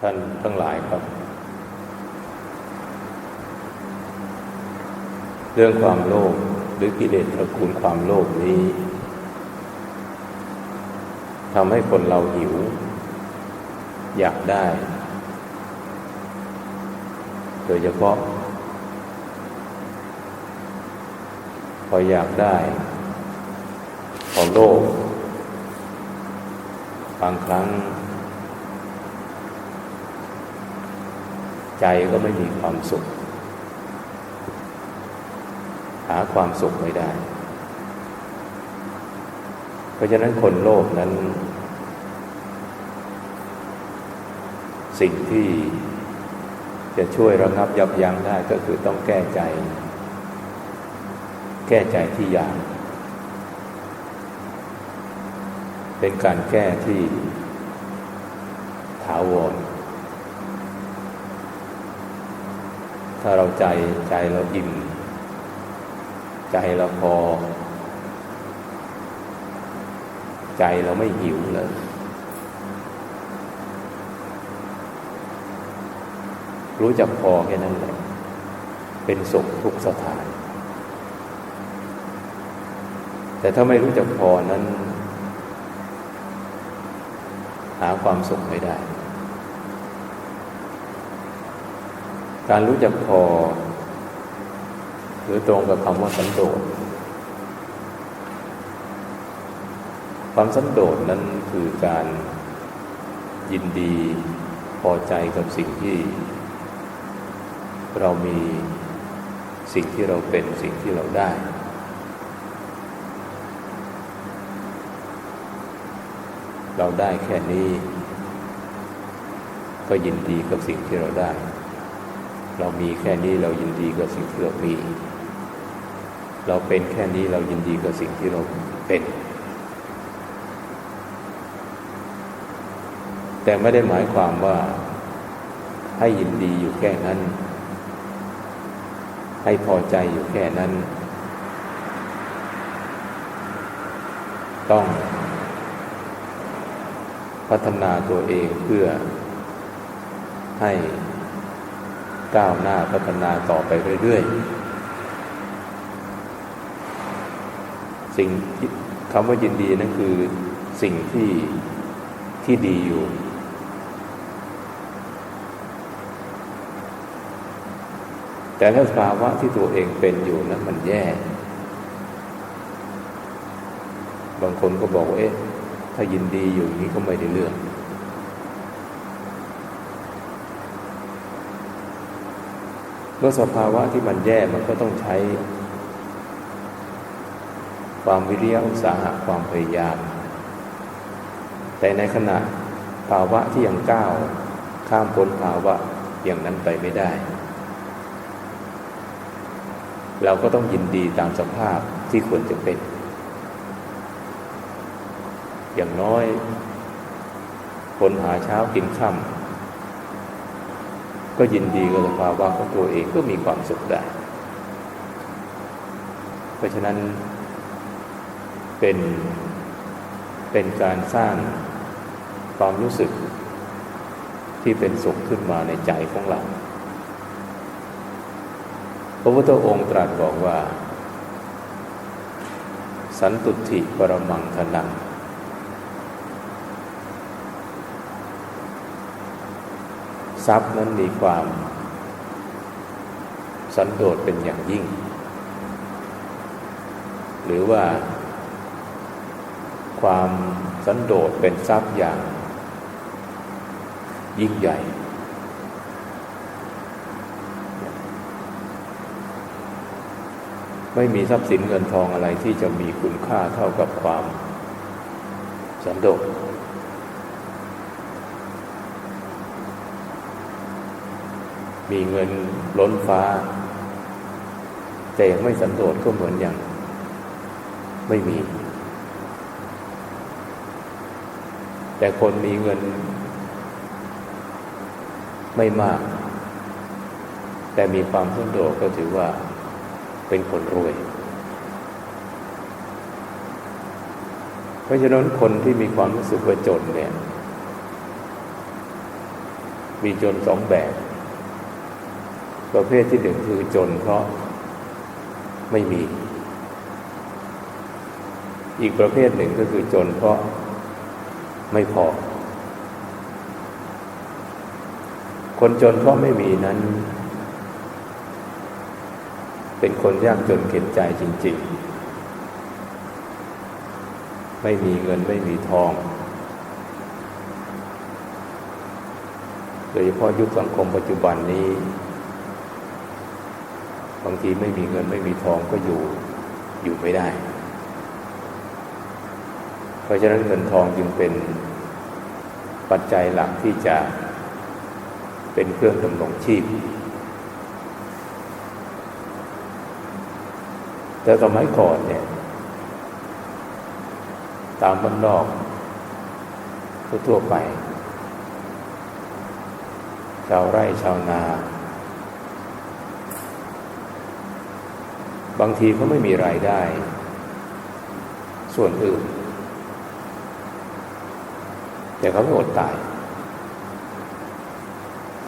ท่านทั้งหลายครับ เรื่องความโลภหรือกิเลสตระกูลความโลภนี้ทำให้คนเราหิว อยากได้ โดยเฉพาะ พออยากได้ พอโลภบางครั้ง ใจก็ไม่มีความสุข หาความสุขไม่ได้ เพราะฉะนั้นคนโลภนั้น สิ่งที่จะช่วยระงับยับยั้งได้ก็คือต้องแก้ใจ แก้ใจที่อยาก เป็นการแก้ที่ถาวร ถ้าเราใจใจเราอิ่ม ใจเราพอ ใจเราไม่หิวเลยรู้จักพอแค่นั้นแหละ เป็นสุขทุกสถาน แต่ถ้าไม่รู้จักพอนั้น หาความสุขไม่ได้ การรู้จักพอ หรือตรงกับคำว่าสันโดษความสันโดษนั้นคือการยินดีพอใจกับสิ่งที่ เรามีสิ่งที่เราเป็นสิ่งที่เราได้ เราได้แค่นี้ ก็ยินดีกับสิ่งที่เราได้ เรามีแค่นี้เรายินดีกับสิ่งที่เรามี เราเป็นแค่นี้เรายินดีกับสิ่งที่เราเป็น แต่ไม่ได้หมายความว่าให้ยินดีอยู่แค่นั้น ให้พอใจอยู่แค่นั้น ต้องพัฒนาตัวเองเพื่อให้ ก้าวหน้าพัฒนาต่อไปเรื่อยๆ สิ่งคำว่ายินดีนั่นคือสิ่งที่ที่ดีอยู่ แต่ถ้าสภาวะที่ตัวเองเป็นอยู่นั้นมันแย่ บางคนก็บอกว่าเอ๊ะถ้ายินดีอยู่อย่างนี้ก็ไม่ได้เรื่อง เมื่อสภาวะที่มันแย่มันก็ต้องใช้ ความวิริยะอุตสาหะความพยายาม แต่ในขณะภาวะที่ยังก้าวข้ามพ้นภาวะอย่างนั้นไปไม่ได้ เราก็ต้องยินดีตามสภาพที่ควรจะเป็น อย่างน้อยคนหาเช้ากินค่ำ ก็ยินดีกับสภาวะของตัวเองก็มีความสุขได้ เพราะฉะนั้นเป็นเป็นการสร้างความรู้สึกที่เป็นสุขขึ้นมาในใจของเรา พระพุทธองค์ตรัสบอกว่า สันตุถิปรมังธนัง ทรัพย์นั้นมีความ สันโดษเป็นอย่างยิ่ง หรือว่า ความสันโดษเป็นทรัพย์อย่าง ยิ่งใหญ่ ไม่มีทรัพย์สินเงินทองอะไรที่จะมีคุณค่าเท่ากับความสันโดษ มีเงินล้นฟ้า แต่ยังไม่สันโดษก็เหมือนอย่าง ไม่มี แต่คนมีเงิน ไม่มาก แต่มีความสันโดษก็ถือว่าเป็นคนรวย เพราะฉะนั้นคนที่มีความรู้สึกว่าจนเนี่ย มีจนสองแบบ ประเภทที่หนึ่งคือจนเพราะไม่มี อีกประเภทหนึ่งก็คือจนเพราะไม่พอ คนจนเพราะไม่มีนั้น เป็นคนยากจนเข็นใจจริง ๆ ไม่มีเงินไม่มีทองโดยเฉพาะยุคสังคมปัจจุบันนี้ บางทีไม่มีเงินไม่มีทองก็อยู่อยู่ไม่ได้ เพราะฉะนั้นเงินทองจึงเป็นปัจจัยหลักที่จะเป็นเครื่องดำรงชีพ แต่สมัยก่อนเนี่ย ตามบ้านนอกทั่วไป ชาวไร่ชาวนา บางทีเขาไม่มีรายได้ ส่วนอื่น แต่เขาไม่อดตาย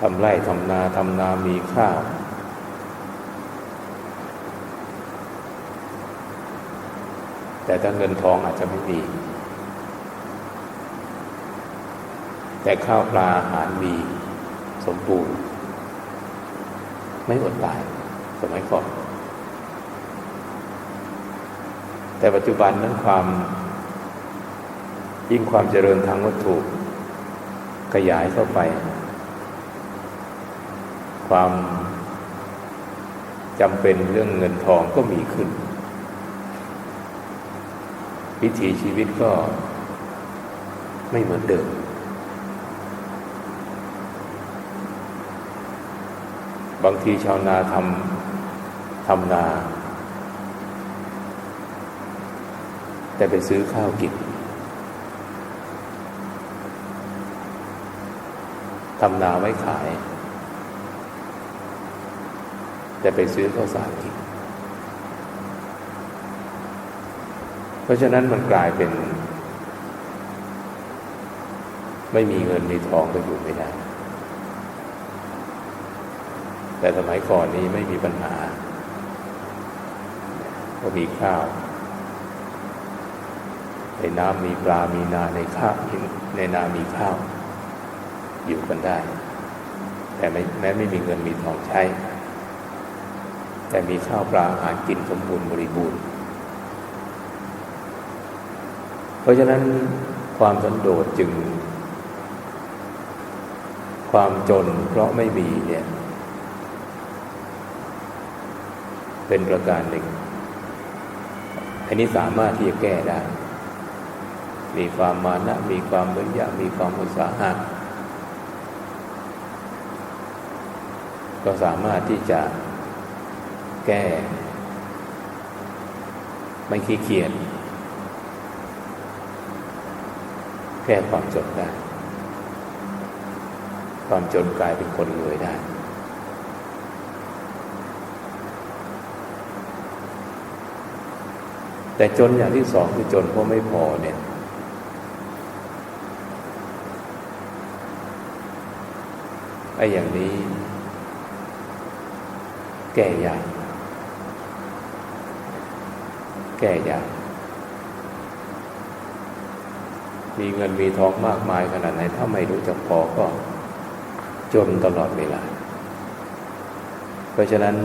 ทำไร่ทำนาทำนามีข้าว แต่ถ้าเงินทองอาจจะไม่มีแต่ข้าวปลาอาหารมีสมบูรณ์ ไม่อดตายสมัยก่อน แต่ปัจจุบันนั้นความ ยิ่งความเจริญทางวัตถุขยายเข้าไป ความจำเป็นเรื่องเงินทองก็มีขึ้น วิถีชีวิตก็ไม่เหมือนเดิม บางทีชาวนาทำทำนา แต่ไปซื้อข้าวกินทำนาไว้ขาย แต่ไปซื้อข้าวสารกินเพราะฉะนั้นมันกลายเป็น ไม่มีเงินมีทองก็อยู่ไม่ได้ แต่สมัยก่อนนี้ไม่มีปัญหาก็มีข้าว ในน้ำมีปลา มีนาในข้าวในนามีข้าว อยู่กันได้ แต่แม้ไม่มีเงินมีทองใช้ แต่มีข้าวปลาอาหารกินสมบูรณ์บริบูรณ์ เพราะฉะนั้นความสันโดษจึง ความจนเพราะไม่มีเนี่ย เป็นประการหนึ่งอันนี้สามารถที่จะแก้ได้ มีความมานะ มีความวิริยะมีความอุตสาหะก็สามารถที่จะแก้ ไม่ขี้เกียจแก้ความจนได้ ความจนกลายเป็นคนรวยได้แต่จนอย่างที่สองคือจนเพราะไม่พอเนี่ย ไอ้อย่างนี้ แก้ยากแก้ยากมีเงินมีทองมากมายขนาดไหน ถ้าไม่รู้จักพอก็จนตลอดเวลา เพราะฉะนั้น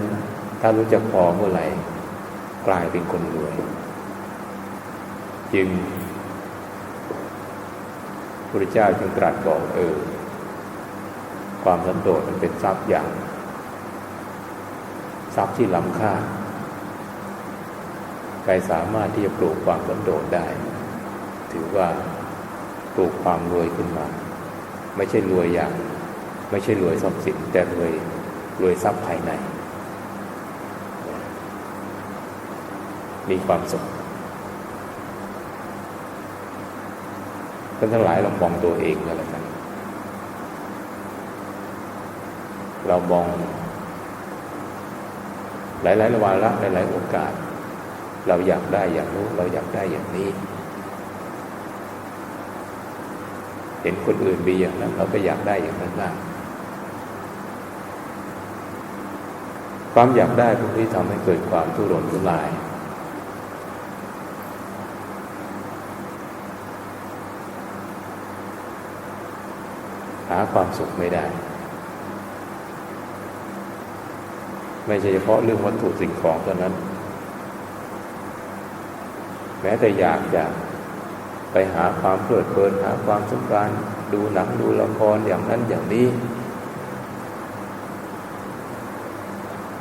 ถ้ารู้จักพอเมื่อไหร่ กลายเป็นคนรวย จึงพระเจ้าจึงตรัสบอกเออ ความสันโดษมันเป็นทรัพย์อย่าง ทรัพย์ที่ล้ำค่า ใครสามารถที่จะปลูกความสันโดษได้ ถือว่าปลูกความรวยขึ้นมา ไม่ใช่รวยอย่าง ไม่ใช่รวยทรัพย์สินแต่รวยรวยทรัพย์ภายใน มีความสุขท่านทั้งหลายเรามองตัวเองกันแล้วกัน เรามอง หลายๆระวาระหลาย ๆ โอกาส เราอยากได้อย่างนู้เราอยากได้อย่างนี้ เห็นคนอื่นมีอย่างนั้น เราก็อยากได้อย่างนั้นบ้างความอยากได้พวกนี้ทำให้เกิดความทุรนทุราย หาความสุขไม่ได้ ไม่ใช่เฉพาะเรื่องวัตถุสิ่งของเท่านั้น แม้แต่อยากจะไปหาความเพลิดเพลินหาความสุขการดูหนังดูละครอย่างนั้นอย่างนี้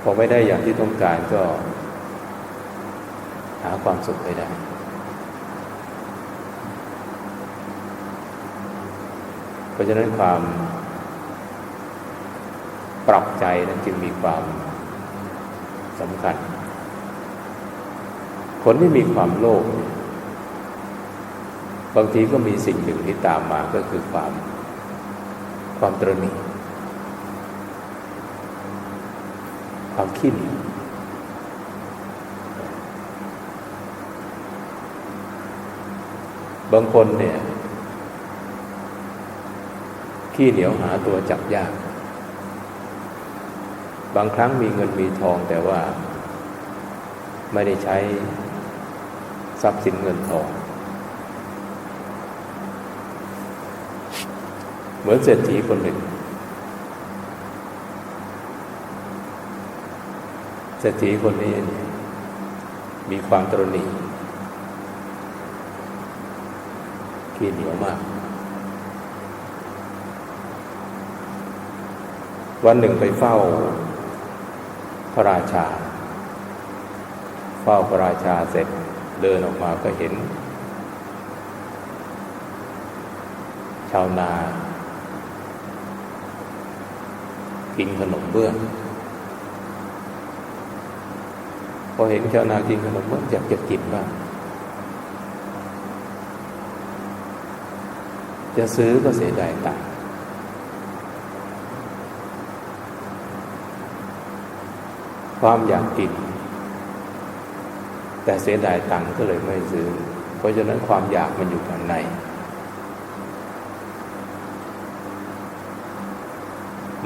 พอไม่ได้อย่างที่ต้องการก็ หาความสุขไม่ได้เพราะฉะนั้นความปรับใจนั้นจึงมีความ สำคัญ คนที่มีความโลภบางทีก็มีสิ่งหนึ่งที่ตามมาก็คือความ ความตรณีความขิ้นบางคนเนี่ยขี้เหนียวหาตัวจับยาก บางครั้งมีเงินมีทองแต่ว่า ไม่ได้ใช้ทรัพย์สินเงินทอง เหมือนเศรษฐีคนหนึ่ง เศรษฐีคนนี้มีความตรณีขี้เหนียวมาก วันหนึ่งไปเฝ้า พระราชา เฝ้าพระราชาเสร็จเดินออกมาก็เห็น ชาวนา กินขนมเบื้องพอเห็นชาวนากินขนมเบื้องอยากจะกินบ้างจะซื้อก็เสียดายตังค์ ความอยากกิน แต่เสียดายตังก็เลยไม่ซื้อ เพราะฉะนั้นความอยากมันอยู่ข้างใน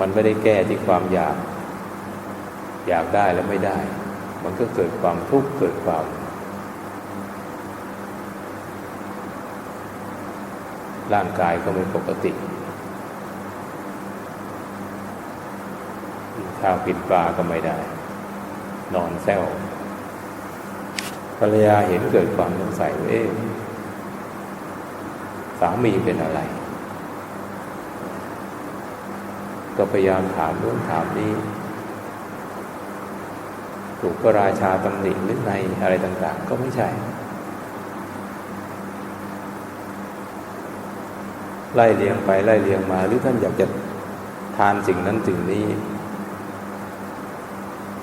มันไม่ได้แก้ที่ความอยาก อยากได้แล้วไม่ได้ มันก็เกิดความทุกข์เกิดความร่างกายก็ไม่ปกติข้าวกินปลาก็ไม่ได้ นอนแซวภรรยาเห็นเกิดความสงสัยว่าเอ๊ะสามีเป็นอะไร ก็พยายามถามเรื่องถามนี้ถูกพระราชาตำหนิหรือในอะไรต่าง ๆ ก็ไม่ใช่ ไล่เลียงไปไล่เลียงมา หรือท่านอยากจะทานสิ่งนั้นสิ่งนี้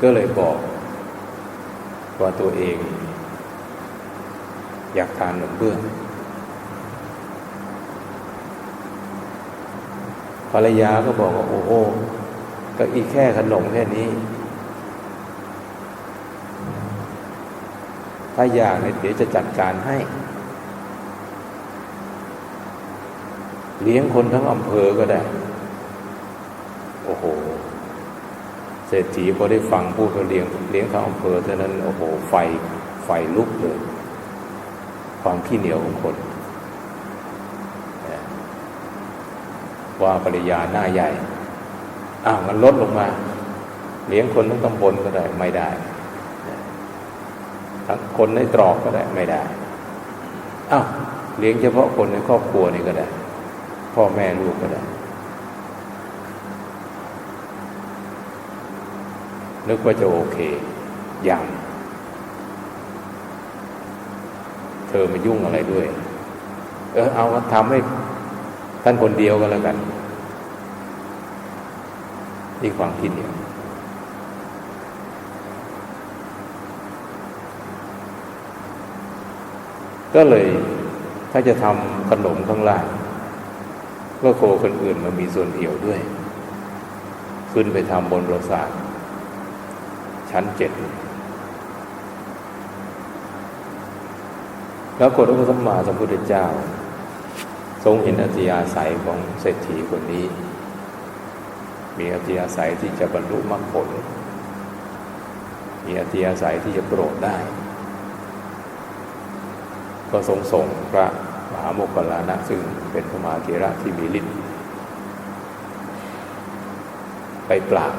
ก็เลยบอก ว่าตัวเอง อยากทานขนมเบื้องภรรยาก็บอกว่าโอ้โหก็อีกแค่ขนมแค่นี้ ถ้าอยากเนี่ยเดี๋ยวจะจัดการให้ เลี้ยงคนทั้งอำเภอก็ได้ โอ้โห เศรษฐีพอได้ฟังพูดเลี้ยงเลี้ยงทั้งอำเภอเท่านั้นโอ้โหไฟไฟลุกเลย ความขี้เหนียวของคน ว่าภรรยาหน้าใหญ่อ้าวมันลดลงมา เลี้ยงคนทั้งตำบลก็ได้ไม่ได้ทั้งคนในตรอกก็ได้ไม่ได้อ้าวเลี้ยงเฉพาะคนในครอบครัวนี่ก็ได้ พ่อแม่ลูกก็ได้ นึกว่าจะโอเค ยัง เธอมายุ่งอะไรด้วย เออ เอาทำให้ท่านคนเดียวก็แล้วกันนี่ความคิดเนี่ยก็เลยถ้าจะทำขนมข้างล่างก็โคคนอื่นมามีส่วนเอี่ยวด้วย ขึ้นไปทำบนปราสาท ชั้นเจ็ดแล้วกฏพระสัมมาสัมพุทธเจ้า ทรงเห็นอัธยาศัยของเศรษฐีคนนี้ มีอัธยาศัยที่จะบรรลุมรรคผล มีอัธิยาศัยที่จะโปรดได้ ก็ทรงส่งพระมหาโมคคลลานะซึ่งเป็นพระมหาเถระที่มีฤทธิ์ไปปราบ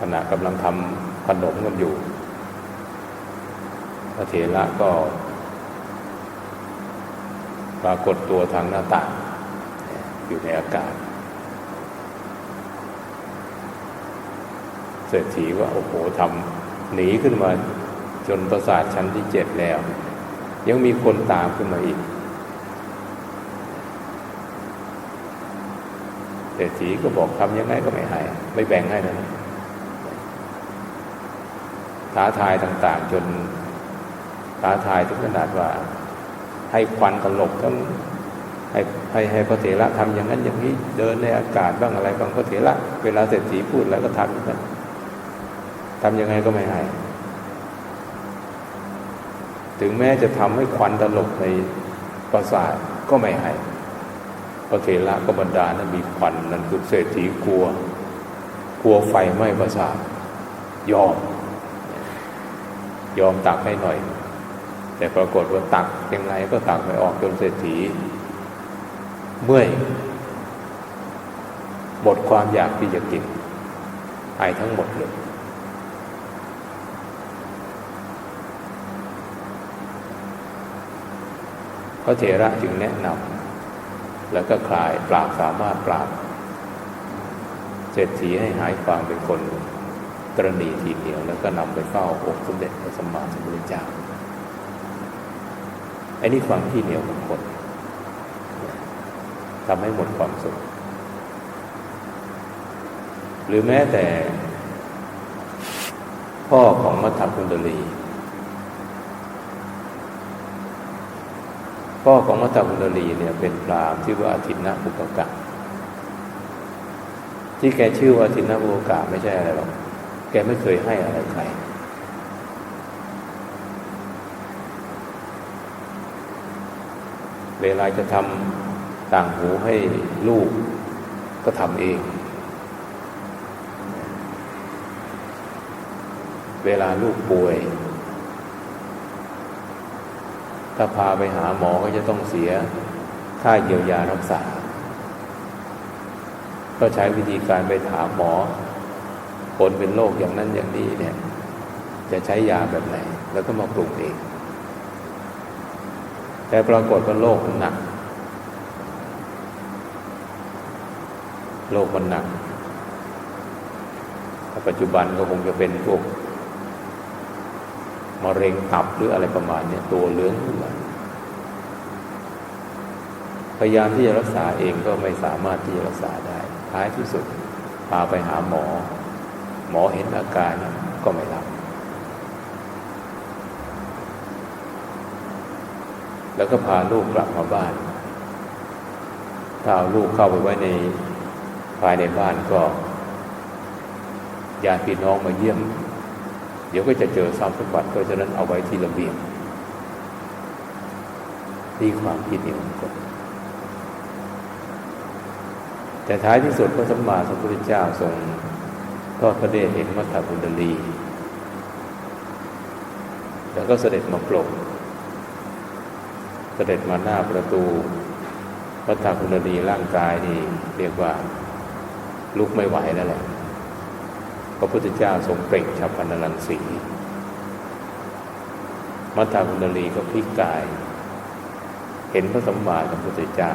ขณะกำลังทำขนมกันอยู่พระเถระก็ ปรากฏตัวทางหน้าต่างอยู่ในอากาศเศรษฐีว่า โอ้โหทำหนีขึ้นมาจนประสาทชั้นที่เจ็ดแล้ว ยังมีคนตามขึ้นมาอีกเศรษฐีก็บอกทำยังไงก็ไม่ให้ไม่แบ่งให้นะ ท้าทายต่าง ๆ จนท้าทายถึงขนาดว่า ให้ควันตลบทั้งให้ให้ให้พระเถระทำอย่างนั้นอย่างนี้เดินในอากาศบ้างอะไรบางพระเถระเวลาเศรษฐีพูดแล้วก็ทำอย่างนั้นทำยังไงก็ไม่ให้ถึงแม้จะทำให้ควันตลบในประสาทก็ไม่ให้พระเถระก็บรรดานั้นมีควันนั่นคือเศรษฐีกลัว กลัวไฟไหม้ประสาทยอม ยอมตักให้หน่อย แต่ปรากฏว่าตักยังไงก็ตักไม่ออกจนเศรษฐี เมื่อยหมดความอยากที่จะกินหายทั้งหมดเลยพระเถระจึงแนะนำแล้วก็คลายปราบสามารถปราบเศรษฐีให้หายความเป็นคน ตรณีทีเดียว แล้วก็นำไปเฝ้าองค์สมเด็จพระสัมมาสัมพุทธเจ้าไอ้นี่ความที่เหนียวของคนทำให้หมดความสุข หรือแม้แต่ พ่อของมัทธคุณดลี พ่อของมัทธคุณดลีเนี่ยเป็นพรามณ์ชื่ว่าอาทินนะบุกกะที่แกชื่อว่าอาทินนะบุกกะไม่ใช่อะไรหรอก แกไม่เคยให้อะไรใครเวลาจะทำต่างหูให้ลูกก็ทำเอง เวลาลูกป่วย ถ้าพาไปหาหมอก็จะต้องเสียค่าเยียวยารักษา ก็ใช้วิธีการไปถามหมอ คนเป็นโรคอย่างนั้นอย่างนี้เนี่ย จะใช้ยาแบบไหน แล้วก็มาปรุงเอง แต่ปรากฏว่าโรคมันหนักโรคมันหนักปัจจุบันก็คงจะเป็นพวกมะเร็งตับหรืออะไรประมาณนี้ตัวเหลืองขึ้นมาพยายามที่จะรักษาเองก็ไม่สามารถที่จะรักษาได้ ท้ายที่สุดพาไปหาหมอ หมอเห็นอาการก็ไม่รับ แล้วก็พาลูกกลับมาบ้านถ้าเอาลูกเข้าไปไว้ในภายในบ้านก็ญาติพี่น้องมาเยี่ยม เดี๋ยวก็จะเจอทรัพย์สมบัติเพราะฉะนั้นเอาไว้ที่ระเบียงนี่ความคิดนี้ของคนแต่ท้ายที่สุดพระสัมมาสัมพุทธเจ้าทรง ก็พระเดชเห็นมัทธบุญลี แล้วก็เสด็จมาปลงเสด็จมาหน้าประตูมัทธบุญลีร่างกายนี่เรียกว่าลุกไม่ไหวแล้วแหละพระพุทธเจ้าทรงเปล่งชัพพนรังสีมัทธบุญลีก็พลิกกาย เห็นพระสัมมาสัมพุทธเจ้า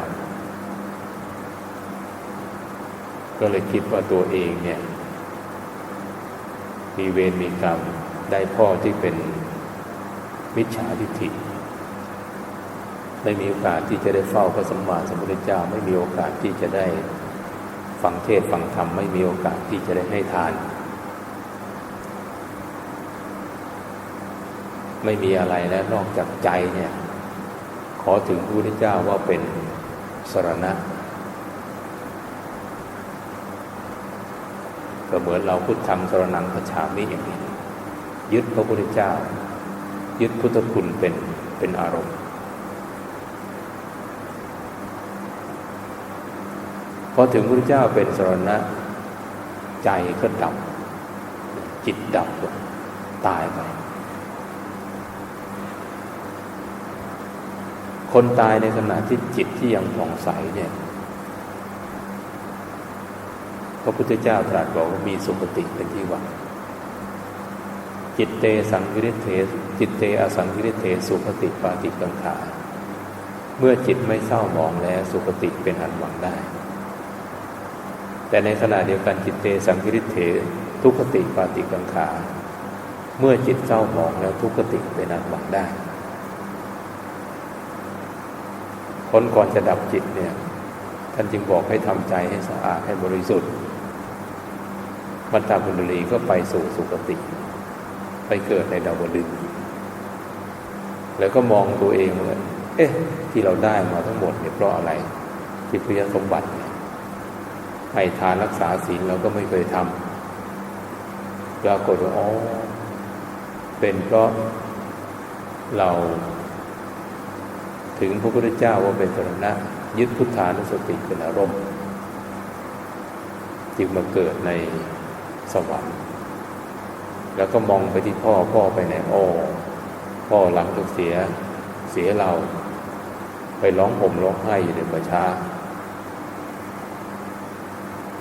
ก็เลยคิดว่าตัวเองเนี่ย มีเวรมีกรรมได้พ่อที่เป็นมิจฉาทิฏฐิไม่มีโอกาสที่จะได้เฝ้าพระสัมมาสัมพุทธเจ้า ไม่มีโอกาสที่จะได้ฟังเทศฟังธรรมไม่มีโอกาสที่จะได้ให้ทาน ไม่มีอะไรแล้วนอกจากใจเนี่ย ขอถึงพระพุทธเจ้าว่าเป็นสรณะ ก็เหมือนเราพุทธังสรนังพระชามิอย่างนี้ ยึดพระพุทธเจ้า ยึดพุทธคุณเป็นเป็นอารมณ์พอถึงพระพุทธเจ้าเป็นสรณะ ใจก็ดับ จิตดับลงตายไป คนตายในขณะที่จิตที่ยังผ่องใสเนี่ย พระพุทธเจ้าตรัสบอกว่ามีสุคติเป็นที่หวังจิตเตสังวิริเทจิตเตอสังวิริเทสุคติปาติกังขา เมื่อจิตไม่เศร้าหมองแล้วสุคติเป็นอันหวังได้ แต่ในขณะเดียวกันจิตเตสังวิริเททุกติปาติกังขา เมื่อจิตเศร้าหมองแล้วทุกติเป็นอันหวังได้คนก่อนจะดับจิตเนี่ยท่านจึงบอกให้ทำใจให้สะอาดให้บริสุทธิ์ บรรดาบุญรีก็ไปสู่สุคติ ไปเกิดในดาวดึงแล้วก็มองตัวเองเลยเอ๊ะ ที่เราได้มาทั้งหมดเนี่ยเพราะอะไรที่พยสมบัติให้ทานรักษาศีลเราก็ไม่เคยทำปรากฏว่าอ๋อเป็นเพราะเราถึงพระพุทธเจ้าว่าเป็นสรณะยึดพุทธานุสติเป็นอารมณ์จึงมาเกิดใน สวรรค์ แล้วก็มองไปที่พ่อพ่อไปไหนอ้อพ่อหลังจากเสียเสียเรา ไปร้องห่มร้องไห้อยู่ในประชา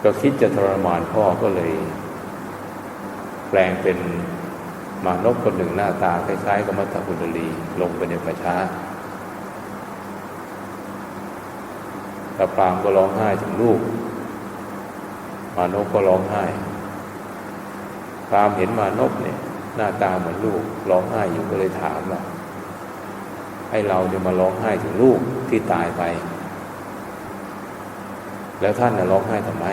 ก็คิดจะทรมานพ่อก็เลย แปลงเป็นมานพคนหนึ่งหน้าตาคล้ายๆกับมัทธกุณลีลงไปในประชาตาพรามก็ร้องไห้ถึงลูก มานพก็ร้องไห้ พรามเห็นมานพเนี่ย หน้าตาเหมือนลูกร้องไห้อยู่ก็เลยถามว่าให้เราเนี่ยมาร้องไห้ถึงลูกที่ตายไป แล้วท่านน่ะร้องไห้ทำไม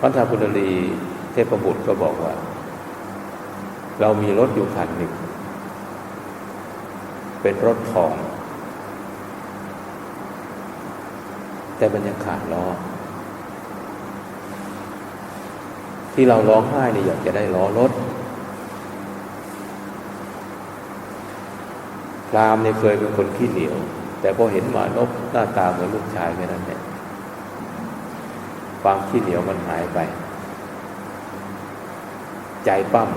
พระธรรมุลีเทพบุตรก็บอกว่า เรามีรถอยู่คันหนึ่ง เป็นรถทอง แต่มันยังขาดล้อ ที่เราร้องไห้เนี่ยอยากจะได้ล้อรถพรามเนี่ยเคยเป็นคนขี้เหนียว แต่พอเห็นหมานพหน้าตาเหมือนลูกชายแค่นั้นเนี่ยความขี้เหนียวมันหายไป ใจปั้ม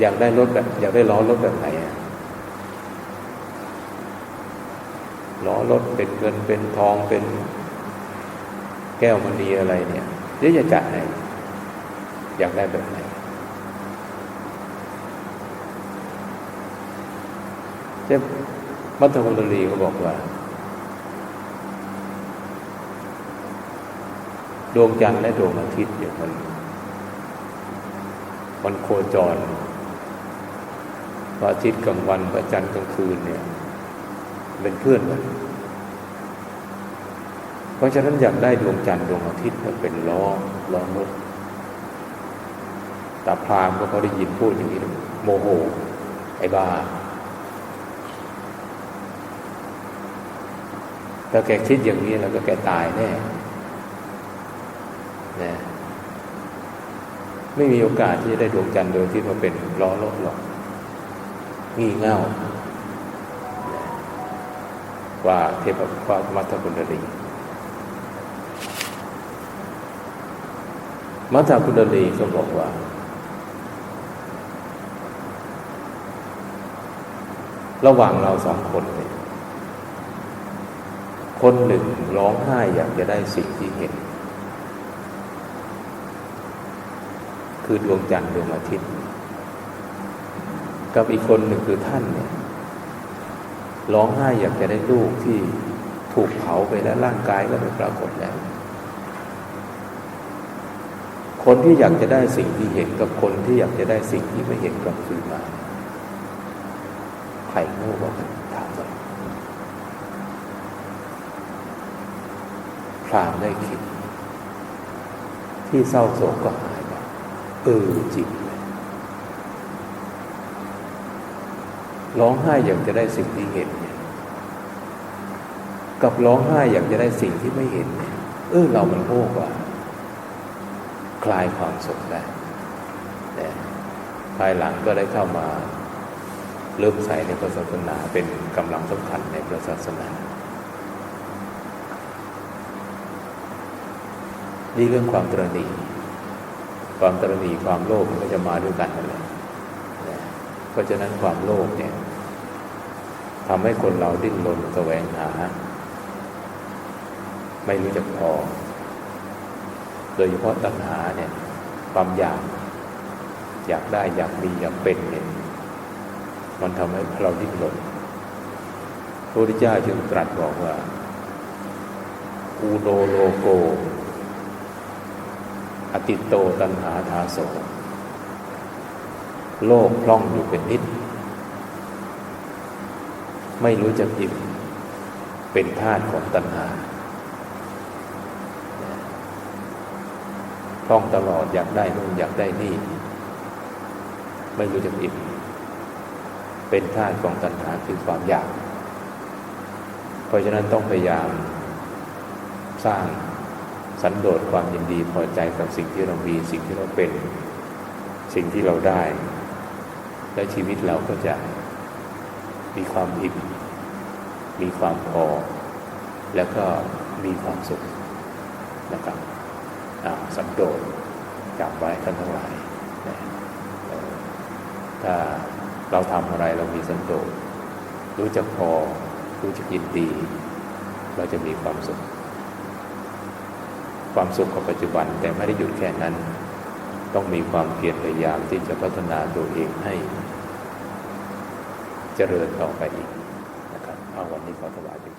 อยากได้รถแบบอยากได้ล้อรถแบบไหนอะล้อรถเป็นเงินเป็นทองเป็น แก้วมณีอะไรเนี่ยเดี๋ยวจะจัดให้อยากได้แบบไหนเจ้ามัทธกุลลีก็บอกว่า ดวงจันทร์และดวงอาทิตย์เนี่ยมัน มันโคจรพระอาทิตย์กลางวันพระจันทร์กลางคืนเนี่ย เป็นเพื่อนกัน เพราะฉะนั้นอยากได้ดวงจันทร์ดวงอาทิตย์มาเป็นล้อล้อรถตาพรามก็เขาได้ยินพูดอย่างนี้โมโห ไอ้บ้าถ้าแกคิดอย่างนี้แล้วก็แกตายแน่นะไม่มีโอกาสที่จะได้ดวงจันทร์โดยที่มาเป็นล้อรถหรอกงี่เง่าว่าเทพว่ามัทธกุณลี มัทธกุณลีก็บอกว่า ระหว่างเราสองคนเนี่ยคนหนึ่งร้องไห้อยากจะได้สิ่งที่เห็น คือดวงจันทร์ดวงอาทิตย์ กับอีกคนหนึ่งคือท่านเนี่ยร้องไห้อยากจะได้ลูกที่ถูกเผาไปแล้วร่างกายก็ไม่ปรากฏแล้ว คนที่อยากจะได้สิ่งที่เห็นกับคนที่อยากจะได้สิ่งที่ไม่เห็นกลับคืนมาใครโง่กว่ากันถามว่าพรามได้คิด ที่เศร้าโศกก็หายไปเออจริงเลยร้องไห้อยากจะได้สิ่งที่เห็นเนี่ย กับร้องไห้อยากจะได้สิ่งที่ไม่เห็นเนี่ยเออเรามันโง่กว่า คลายความสุขได้นะภายหลังก็ได้เข้ามาเลิกใส่ในพระศาสนาเป็นกำลังสำคัญในพระศาสนาดีเรื่องความตรณีความตรณีความโลภมันก็จะมาด้วยกันนั่นแหละเพราะฉะนั้นความโลภเนี่ยทำให้คนเราดิ้นรนแสวงหา ไม่รู้จักพอ โดยเฉพาะตัณหาเนี่ย ความอยาก อยากได้อยากมีอยากเป็นเนี่ย มันทำให้เราดิ้นรนพระพุทธเจ้าจึงตรัสบอกว่าอูโดโลโก อติโตตันหาทาโสโลกพล่องอยู่เป็นนิด ไม่รู้จักอิ่มเป็นธาตุของตัณหา พล่องตลอดอยากได้นู่นอยากได้นี่ ไม่รู้จักอิ่มเป็นธาตุของตัณหาคือความอยาก เพราะฉะนั้นต้องพยายามสร้างสันโดษความยินดีพอใจกับสิ่งที่เรามีสิ่งที่เราเป็น สิ่งที่เราได้ และชีวิตเราก็จะมีความอิ่มมีความพอ แล้วก็มีความสุขนะครับ สันโดษจำไว้ท่านทั้งหลายถ้าเราทำอะไรเรามีสันโดษรู้จักพอ รู้จักยินดี เราจะมีความสุข ความสุขกับปัจจุบันแต่ไม่ได้หยุดแค่นั้น ต้องมีความเพียรพยายามที่จะพัฒนาตัวเองให้ เจริญต่อไปอีกนะครับเอาวันนี้ขอถวายเป็น